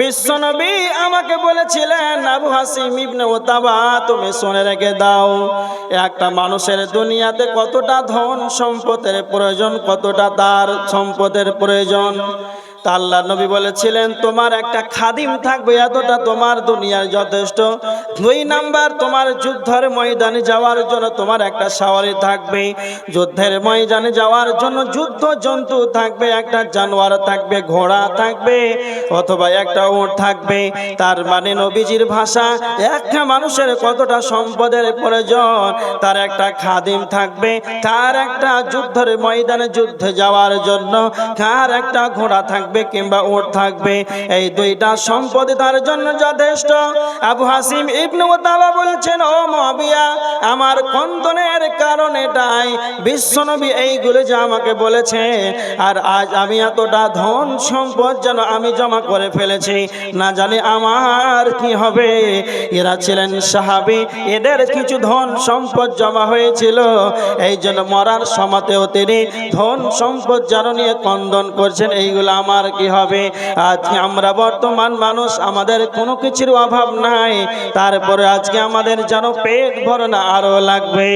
বিশ্বনবী আমাকে বলেছিলেন, আবু হাসিম ইবনে ওতাবা তুমি শুনে রেখে দাও, একটা মানুষের দুনিয়াতে কতটা ধন সম্পদের প্রয়োজন, কতটা তার সম্পদের প্রয়োজন। তা আল্লাহ নবী বলেছিলেন, তোমার একটা খাদিম থাকবে, এতটা তোমার দুনিয়ার যথেষ্ট। দুই নাম্বার, তোমার যুদ্ধের ময়দানে যাওয়ার জন্য তোমার একটা সাওয়ারি থাকবে। যুদ্ধের ময়দানে যাওয়ার জন্য যুদ্ধ জন্তু থাকবে, একটা জানোয়ার থাকবে, ঘোড়া থাকবে, অথবা একটা উট থাকবে। তার মানে নবীজির ভাষা, একটা মানুষের কতটা সম্পদের প্রয়োজন, তার একটা খাদিম থাকবে। তার একটা যুদ্ধের ময়দানে যুদ্ধে যাওয়ার জন্য, তার একটা ঘোড়া থাকবে কিংবা উট থাকবে, এই দুইটা সম্পদ তার জন্য যথেষ্ট। আবু হাসিম ইবনু ওতাবা বলছেন, ও মহাবিয়া আমার কন্দনের কারণ এটাই। বিশ্বনবী এইগুলো যে আমাকে বলেছে আর আজ আমি এতটা ধন সম্পদ যেন আমি জমা করে ফেলেছি, না জানি আমার কি হবে। এরা ছিলেন সাহাবি, এদের কিছু ধন সম্পদ জমা হয়েছিল, এই জন্য মরার সমাতেও তিনি ধন সম্পদ যেন নিয়ে কন্দন করছেন, এইগুলো আমার কি হবে? আজকে আমরা বর্তমান মানুষ, আমাদের কোনো কিছুর অভাব নাই। তারপরে আজকে আমাদের যেন পেট ভরনা আরও লাগবে।